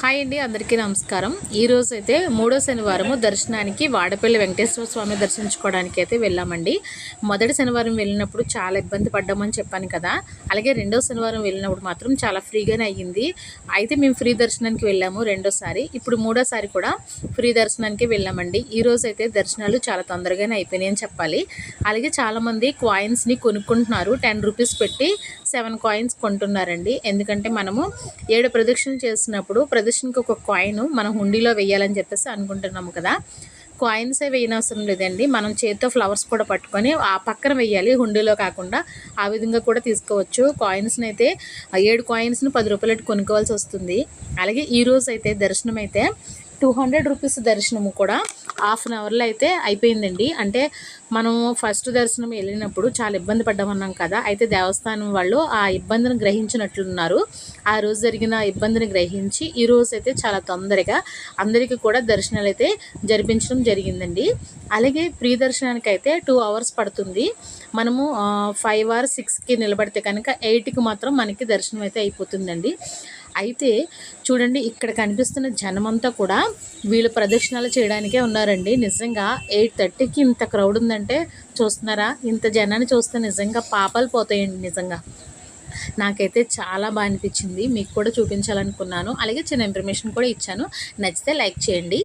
Hi అండి అందరికీ నమస్కారం. ఈ అయితే మూడో శనివారము దర్శనానికి వాడపల్లి వెంకటేశ్వర స్వామి దర్శించుకోవడానికి అయితే వెళ్ళామండి. మొదటి శనివారం వెళ్ళినప్పుడు చాలా ఇబ్బంది పడ్డామని చెప్పాను కదా. అలాగే రెండో శనివారం వెళ్ళినప్పుడు మాత్రం చాలా ఫ్రీగానే అయ్యింది. అయితే మేము ఫ్రీ దర్శనానికి వెళ్ళాము రెండోసారి. ఇప్పుడు మూడోసారి కూడా ఫ్రీ దర్శనానికి వెళ్ళామండి. ఈ అయితే దర్శనాలు చాలా తొందరగానే అయిపోయినాయి అని చెప్పాలి. అలాగే చాలామంది కాయిన్స్ని కొనుక్కుంటున్నారు. టెన్ రూపీస్ పెట్టి సెవెన్ కాయిన్స్ కొంటున్నారండి. ఎందుకంటే మనము ఏడు ప్రదక్షిణ చేసినప్పుడు ప్రదర్శనకి ఒక కాయిన్ మనం హుండీలో వేయాలని చెప్పేసి అనుకుంటున్నాము కదా. కాయిన్సే వేయనవసరం లేదండి. మనం చేతితో ఫ్లవర్స్ కూడా పట్టుకొని ఆ పక్కన వేయాలి. హుండీలో కాకుండా ఆ విధంగా కూడా తీసుకోవచ్చు. కాయిన్స్ని అయితే ఏడు కాయిన్స్ని పది రూపాయలు కొనుక్కోవాల్సి వస్తుంది. అలాగే ఈరోజు అయితే దర్శనం అయితే టూ హండ్రెడ్ రూపీస్ దర్శనము కూడా హాఫ్ అన్ అవర్లో అయితే అయిపోయిందండి. అంటే మనం ఫస్ట్ దర్శనం వెళ్ళినప్పుడు చాలా ఇబ్బంది పడ్డామన్నాం కదా అయితే దేవస్థానం వాళ్ళు ఆ ఇబ్బందిని గ్రహించినట్లున్నారు. ఆ రోజు జరిగిన ఇబ్బందిని గ్రహించి ఈ రోజు అయితే చాలా తొందరగా అందరికీ కూడా దర్శనాలు అయితే జరిపించడం జరిగిందండి. అలాగే ప్రీ దర్శనానికి అయితే టూ అవర్స్ పడుతుంది. మనము ఫైవ్ ఆర్ సిక్స్కి నిలబడితే కనుక ఎయిట్కి మాత్రం మనకి దర్శనం అయితే అయిపోతుందండి. అయితే చూడండి ఇక్కడ కనిపిస్తున్న జనమంతా కూడా వీళ్ళు ప్రదక్షిణాలు చేయడానికే ఉన్నారండి. నిజంగా ఎయిట్ థర్టీకి ఇంత క్రౌడ్ ఉందంటే చూస్తున్నారా? ఇంత జనాన్ని చూస్తే నిజంగా పాపాలు పోతాయండి నిజంగా. నాకైతే చాలా బాగా అనిపించింది. మీకు కూడా చూపించాలనుకున్నాను. అలాగే చిన్న ఇన్ఫర్మేషన్ కూడా ఇచ్చాను. నచ్చితే లైక్ చేయండి.